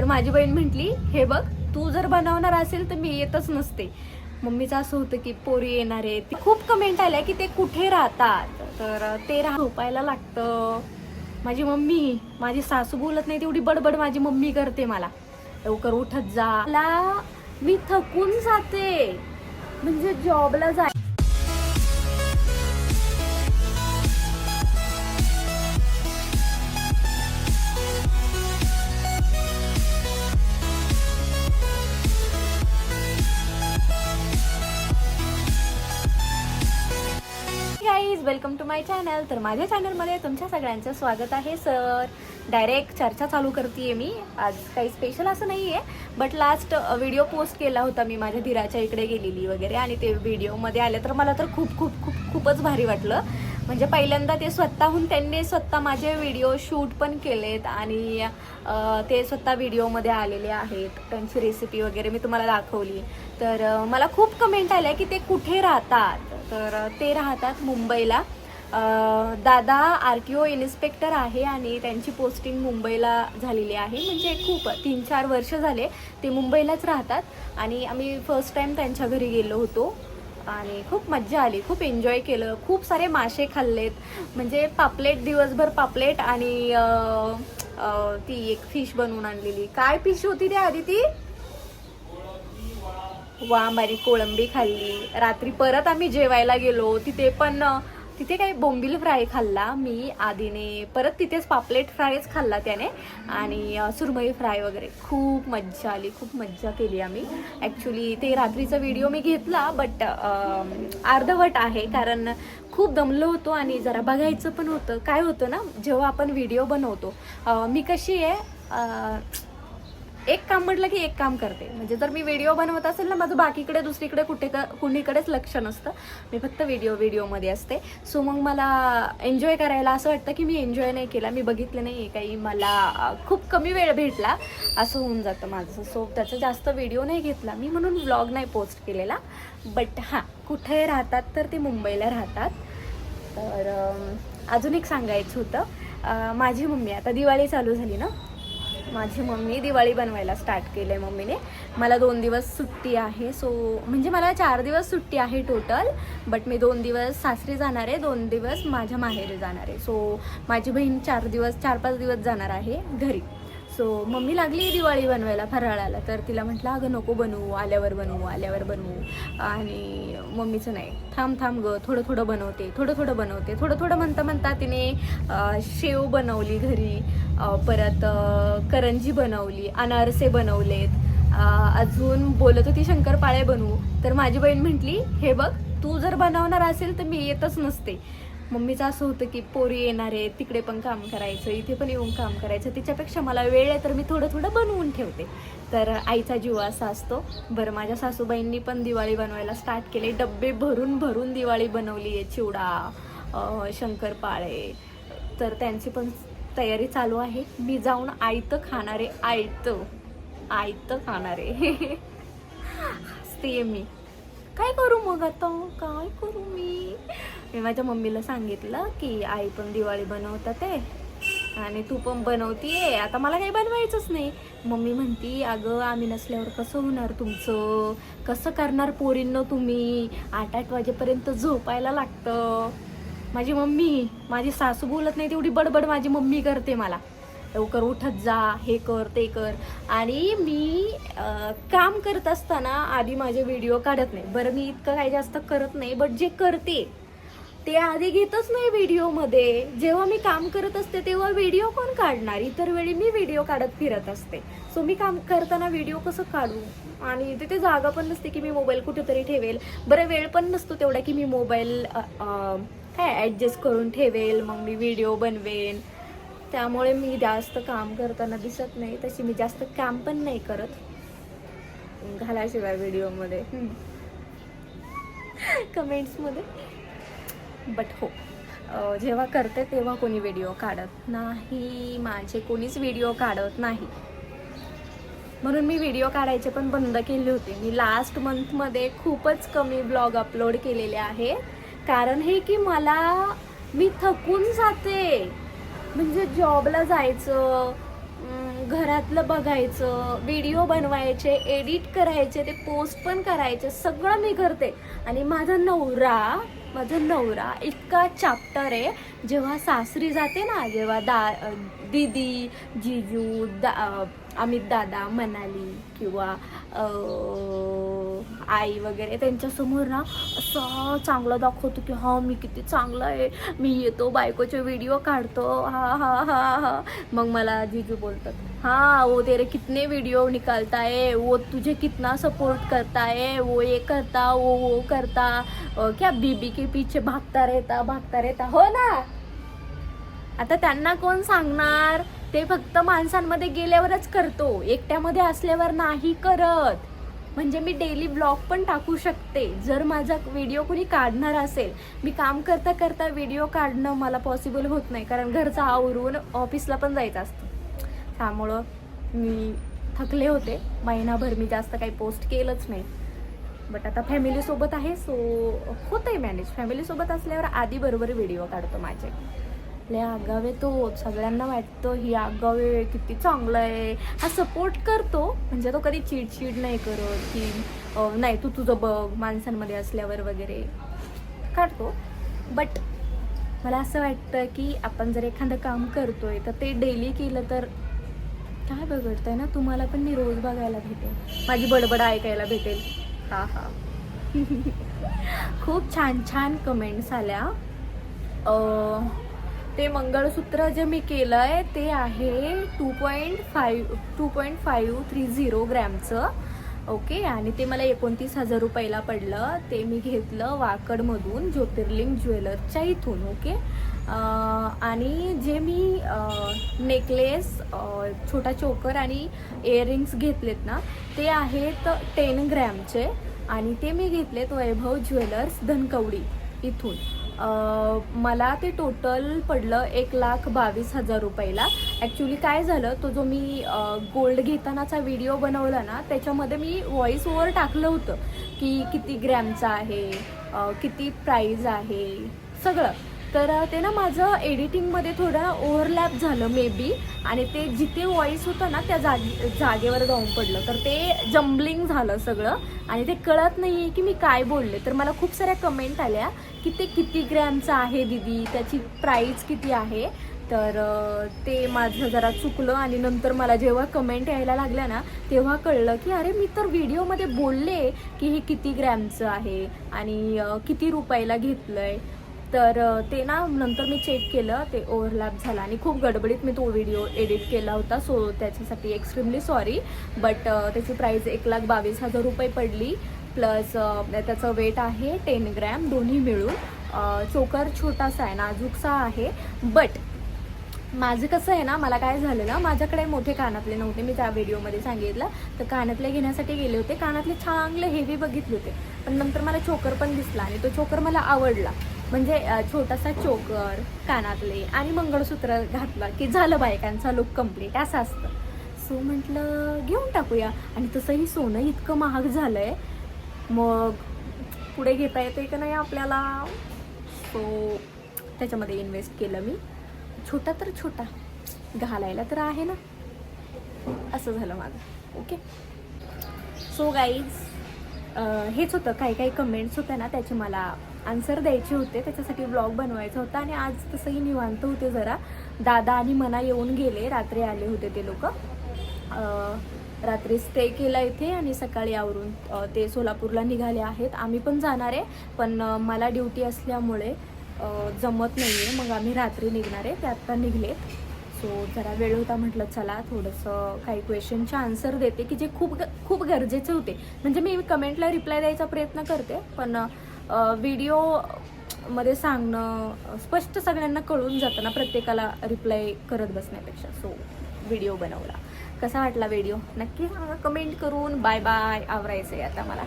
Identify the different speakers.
Speaker 1: तर माझी बहीण म्हटली हे बघ तू जर बनवणार असेल तर मी येतच नसते. मम्मीचं असं होतं की पोरी येणार आहे ती खूप कमेंट आल्या की ते कुठे राहतात? तर ते राह झोपायला लागतं. माझी मम्मी माझी सासू बोलत नाही तेवढी बडबड माझी मम्मी करते मला. लवकर उठत जा. मला मी थकून जाते. म्हणजे जॉबला जा guys welcome to my channel तर माझ्या चॅनलमध्ये तुमच्या सगळ्यांचं स्वागत आहे सर डायरेक्ट चर्चा चालू करते मी. आज काही स्पेशल असं नाही आहे बट लास्ट व्हिडिओ पोस्ट केला होता मी माझ्या धीराच्या इकडे गेलेली वगैरे आणि ते व्हिडिओमध्ये आले तर मला तर खूप खूप खूप खूपच भारी वाटलं. म्हणजे पहिल्यांदा ते स्वतःहून त्यांनी स्वतः माझे व्हिडिओ शूट पण केलेत आणि ते स्वतः व्हिडिओमध्ये आलेले आहेत. त्यांची रेसिपी वगैरे मी तुम्हाला दाखवली. तर मला खूप कमेंट आल्या की ते कुठे राहतात? तर ते राहतात मुंबईला. दादा आर टी ओ इन्स्पेक्टर आहे आणि त्यांची पोस्टिंग मुंबईला झालेली आहे. म्हणजे खूप तीन चार वर्ष झाले ते मुंबईलाच राहतात. आणि आम्ही फर्स्ट टाईम त्यांच्या घरी गेलो होतो. आणि खूप मज्जा आली खूप एन्जॉय केलं खूप सारे मासे खाल्लेत. म्हणजे पापलेट दिवसभर पापलेट आणि ती एक फिश बनवून आणलेली. काय फिश होती त्या आधी ती? वांबारी कोळंबी खाल्ली. रात्री परत आम्ही जेवायला गेलो. तिथे पण तिथे काही बोंबील फ्राय खाल्ला. मी आधीने परत तिथेच पापलेट फ्रायच खाल्ला त्याने. आणि सुरमई फ्राय वगैरे. खूप मज्जा आली. खूप मज्जा केली आम्ही. ॲक्च्युली ते रात्रीचा व्हिडिओ मी घेतला बट अर्धवट आहे. कारण खूप दमलो होतो आणि जरा बघायचं पण होतं. काय होतं ना जेव्हा आपण व्हिडिओ बनवतो मी कशी आहे एक काम म्हटलं की एक काम करते. म्हणजे जर मी व्हिडिओ बनवत असेल ना माझं बाकीकडे दुसरीकडे कुठे कुणीकडेच लक्ष नसतं. मी फक्त व्हिडिओ व्हिडिओमध्ये असते. सो मग मला एन्जॉय करायला असं वाटतं की मी एन्जॉय नाही केला मी बघितलं नाही आहे काही. मला खूप कमी वेळ भेटला असं होऊन जातं माझं. सो त्याचा जास्त व्हिडिओ नाही घेतला. मी म्हणून व्लॉग नाही पोस्ट केलेला. बट हां कुठे राहतात तर ते मुंबईला राहतात. तर अजून एक सांगायचं होतं. माझी मम्मी आता दिवाळी चालू झाली ना माझी मम्मी दिवाळी बनवायला स्टार्ट केलं आहे मम्मीने. मला दोन दिवस सुट्टी आहे सो म्हणजे मला चार दिवस सुट्टी आहे टोटल बट मी दोन दिवस सासरी जाणार आहे दोन दिवस माझ्या माहेरी जाणार आहे. सो माझी बहीण चार दिवस चार पाच दिवस जाणार आहे घरी. सो मम्मी लागली दिवाळी बनवायला फराळाला. तर तिला म्हटलं अगं नको बनवू आल्यावर बनवू आल्यावर बनवू. आणि मम्मीचं नाही. थांब थांब ग थोडं थोडं बनवते थोडं थोडं बनवते. थोडं थोडं म्हणता म्हणता तिने शेव बनवली घरी. परत करंजी बनवली अनारसे बनवलेत. अजून बोलत होती शंकरपाळे बनवू. तर माझी बहीण म्हटली हे बघ तू जर बनवणार असेल तर मी येतच नसते. मम्मीचं असं होतं की पोरी येणार आहे तिकडे पण काम करायचं इथे पण येऊन काम करायचं. तिच्यापेक्षा मला वेळ आहे तर मी थोडं थोडं बनवून ठेवते. तर आईचा जीव असा असतो. बरं माझ्या सासूबाईंनी पण दिवाळी बनवायला स्टार्ट केले. डब्बे भरून भरून दिवाळी बनवली आहे चिवडा शंकरपाळे. तर त्यांची पण तयारी चालू आहे. मी जाऊन आयतं खाणारे आयतं आयतं खाणारे. असते मी. काय करू मग आता? काय करू मी? मी माझ्या मम्मीला सांगितलं की आई पण दिवाळी बनवतात आहे. आणि तू पण बनवतीये. आता मला काही बनवायचंच नाही. मम्मी म्हणती अगं आम्ही नसल्यावर कसं होणार तुमचं? कसं करणार पोरींनो तुम्ही? आठ आठ वाजेपर्यंत झोपायला लागतं. माझी मम्मी माझी सासू बोलत नाही तेवढी बडबड माझी मम्मी करते मला. लवकर उठत जा हे कर ते कर. आणि मी काम करत असताना आधी माझे व्हिडिओ काढत नाही. बरं मी इतकं काही जास्त करत नाही बट जे करते ते आधी घेतच नाही व्हिडिओमध्ये. जेव्हा मी काम करत असते तेव्हा व्हिडिओ कोण काढणार? इतर वेळी मी व्हिडिओ काढत फिरत असते. सो मी काम करताना व्हिडिओ कसं काढू? आणि तिथे जागा पण नसते की मी मोबाईल कुठेतरी ठेवेल. बरं वेळ पण नसतो तेवढा की मी मोबाईल काय ॲडजस्ट करून ठेवेल मग मी व्हिडिओ बनवेन. त्यामुळे मी जास्त काम करताना दिसत नाही. तशी मी जास्त काम पण नाही करत. घालाशिवाय व्हिडिओमध्ये. कमेंट्समध्ये. बट हो. जेव्हा करते तेव्हा कोणी व्हिडिओ काढत नाही. माझे कोणीच व्हिडिओ काढत नाही. म्हणून मी व्हिडिओ काढायचे पण बंद केले होते. मी लास्ट मंथमध्ये खूपच कमी ब्लॉग अपलोड केलेले आहे. कारण हे की मला मी थकून जाते. म्हणजे जॉबला जायचं घरातलं बघायचं व्हिडिओ बनवायचे एडिट करायचे ते पोस्ट पण करायचे सगळं मी करते. आणि माझा नवरा माझा नवरा इतका चॅप्टर आहे. जेव्हा सासरी जाते ना जेव्हा दा दीदी जिजू दा अमित दादा मनाली किंवा आई वगैरे त्यांच्यासमोर ना असं चांगलं दाखवतो की हा मी किती चांगलं आहे. मी येतो बायकोचे व्हिडिओ काढतो. हा हा हा हा. मग मला जीजू बोलतात हाँ वो तेरे कितने वीडियो निकालता है? वो तुझे कितना सपोर्ट करता है? वो ये करता वो वो करता. क्या बीबी के पीछे भागता रहता भागता रहता. हो ना? आता त्यांना कोण सांगणार? ते फक्त माणसांमध्ये गेल्यावरच करतो. एकट्यामध्ये असल्यावर नाही करत. म्हणजे मी डेली ब्लॉग पण टाकू शकते. जर माझा व्हिडिओ कोणी काढणार असेल मी काम करता करता व्हिडिओ काढणं मला पॉसिबल होत नाही. कारण घरचं आवरून ऑफिसला पण जायचं असतं. त्यामुळं मी थकले होते. महिनाभर मी जास्त काही पोस्ट केलंच नाही. बट आता फॅमिलीसोबत आहे सो होतंय मॅनेज फॅमिलीसोबत असल्यावर आधी बरोबर व्हिडिओ काढतो माझे. आपल्या आगावे तो सगळ्यांना वाटतं ही आगावे किती चांगलं आहे. हा सपोर्ट करतो. म्हणजे तो कधी चिडचिड नाही करत की नाही तू तुझं बघ माणसांमध्ये असल्यावर वगैरे. काढतो बट मला असं वाटतं की आपण जर एखादं काम करतोय तर ते डेली केलं तर काय बघडतंय ना तुम्हाला पण मी रोज बघायला भेटेल. माझी बडबड ऐकायला भेटेल. हा हा. खूप छान छान कमेंट्स आल्या. ते मंगळसूत्र जे मी केलं आहे ते आहे two point five two point five three zero ग्रॅमचं. Okay आणि ते मला एकोणतीस हजार रुपयाला पडलं. ते मी घेतलं वाकडमधून ज्योतिर्लिंग ज्वेलरच्या इथून. ओके आणि जे मी नेकलेस छोटा चोकर आणि इयरिंग्स घेतलेत ना ते आहेत टेन ग्रॅमचे. आणि ते मी घेतलेत वैभव ज्वेलर्स धनकवडी इथून. मला ते टोटल पडलं एक लाख बावीस हजार रुपयाला. ॲक्च्युली काय झालं तो जो मी गोल्ड घेतानाचा व्हिडिओ बनवला ना त्याच्यामध्ये मी व्हॉइस ओवर टाकलं होतं की किती ग्रॅमचा आहे किती प्राईज आहे सगळं. तर ते ना माझं एडिटिंगमध्ये थोडं ओव्हरलॅप झालं मे बी आणि ते जिथे व्हॉइस होतं ना त्या जागी जागेवर जाऊन पडलं. तर ते जम्बलिंग झालं सगळं. आणि ते कळत नाही आहे की मी काय बोलले. तर मला खूप साऱ्या कमेंट आल्या की ते किती ग्रॅमचं आहे दिदी? त्याची प्राईस किती आहे? तर ते माझं जरा चुकलं आणि नंतर मला जेव्हा कमेंट यायला लागल्या ना तेव्हा कळलं की अरे मी तर व्हिडिओमध्ये बोलले की हे किती ग्रॅमचं आहे आणि किती रुपयाला घेतलं आहे तर ते ना नंतर मी चेक केलं ते ओव्हरलॅप झाला आणि खूप गडबडीत मी तो व्हिडिओ एडिट केला होता. सो त्याच्यासाठी एक्स्ट्रीमली सॉरी बट त्याची प्राईस एक लाख बावीस हजार रुपये पडली. प्लस त्याचं वेट आहे टेन ग्रॅम दोन्ही मिळून. चोकर छोटासा आहे नाजूकसा आहे. बट माझं कसं आहे ना मला काय झालं ना माझ्याकडे मोठे कानातले नव्हते मी त्या व्हिडिओमध्ये सांगितलं. तर कानातले घेण्यासाठी गेले होते. कानातले चांगले हेवी बघितले होते. पण नंतर मला चोकर पण दिसला आणि तो चोकर मला आवडला. म्हणजे छोटासा चोकर कानातले आणि मंगळसूत्र घातला की झालं बायकांचा लुक कंप्लीट असं असतं. सो म्हटलं घेऊन टाकूया. आणि तसंही सोनं इतकं महाग झालं आहे मग पुढे घेता येते का नाही आपल्याला? सो त्याच्यामध्ये इन्व्हेस्ट केलं मी. छोटा तर छोटा. घालायला तर आहे ना. असं झालं माझं. ओके सो गाईज हेच होतं. काही काही कमेंट्स होत्या ना त्याचे मला आन्सर द्यायचे होते. त्याच्यासाठी ब्लॉग बनवायचा होता आणि आज तसंही निवांत होते जरा. दादा आणि मना येऊन गेले. रात्री आले होते ते लोक. रात्री स्टे केला इथे आणि सकाळी आवरून ते सोलापूरला निघाले आहेत. आम्ही पण जाणार आहे पण मला ड्युटी असल्यामुळे जमत नाही आहे मग आम्ही रात्री निघणार आहे. ते आत्ता निघलेत. सो जरा वेळ होता म्हटलं चला थोडंसं काही क्वेश्चनचे आन्सर देते की जे खूप ग- खूप गरजेचे होते. म्हणजे मी कमेंटला रिप्लाय द्यायचा प्रयत्न करते पण व्हिडिओमध्ये सांगणं स्पष्ट सगळ्यांना कळून जातं ना प्रत्येकाला रिप्लाय करत बसण्यापेक्षा. सो व्हिडिओ बनवला. कसा वाटला व्हिडिओ नक्की कमेंट करून. बाय बाय आवरायचं आहे आता मला.